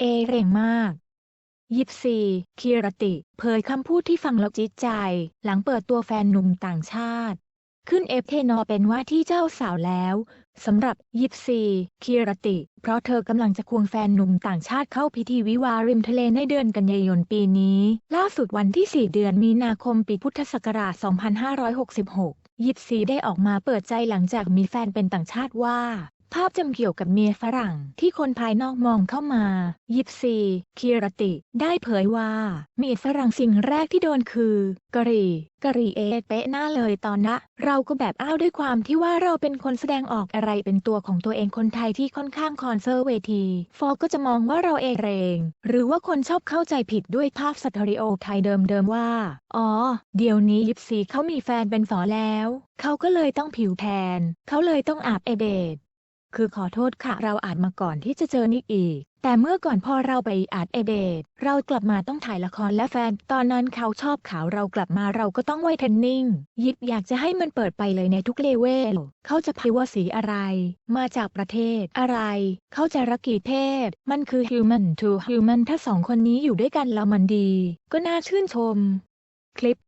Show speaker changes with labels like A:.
A: เอเร่งมากยิปซีคีรติ เผยคำพูดที่ฟังแล้วจิตใจ หลังเปิดตัวแฟนหนุ่มต่างชาติ ขึ้นเอฟเทนอเป็นว่าที่เจ้าสาวแล้วสำหรับยิปซีคีรติ เพราะเธอกำลังจะควงแฟนหนุ่มต่างชาติเข้าพิธีวิวาห์ริมทะเลในเดือนกันยายนปีนี้ ล่าสุดวันที่ 4 เดือนมีนาคมปีพุทธศักราช 2566 ยิปซีได้ออกมาเปิดใจหลังจากมีแฟนเป็นต่างชาติว่า ภาพจำเกี่ยวกับเมียฝรั่งที่คนภายนอกมองเข้ามา ยิปซี คีรติ ได้เผยว่า เมียฝรั่งสิ่งแรกที่โดนคือกะรี่กะรี่เอเป๊ะหน้าเลยตอนนะ เราก็แบบอ้าวด้วยความที่ว่าเราเป็นคนแสดงออกอะไรเป็นตัวของตัวเองคนไทยที่ค่อนข้างคอนเซอร์เวที ฟอก็จะมองว่าเราเองเรงหรือว่าคนชอบเข้าใจผิดด้วยภาพสตอริโอไทยเดิมๆว่า อ๋อ เดี๋ยวนี้ยิปซีเขามีแฟนเป็นฝอแล้ว เขาก็เลยต้องผิวแทน เขาเลยต้องอาบเอเบด คือขอโทษค่ะเราอาจมาก่อนที่จะเจอนิกอีก แต่เมื่อก่อนพอเราไปอาดเอเบดเรากลับมาต้องถ่ายละครและแฟน ตอนนั้นเขาชอบขาวเรากลับมาเราก็ต้องไวท์เทนนิ่ง ยิบอยากจะให้มันเปิดไปเลยในทุกเลเวล เขาจะพิว่าสีอะไร มาจากประเทศอะไร เขาจะรักกี่เพศ มันคือ human to human ถ้าสองคนนี้อยู่ด้วยกันแล้วมันดี ก็น่าชื่นชม คลิป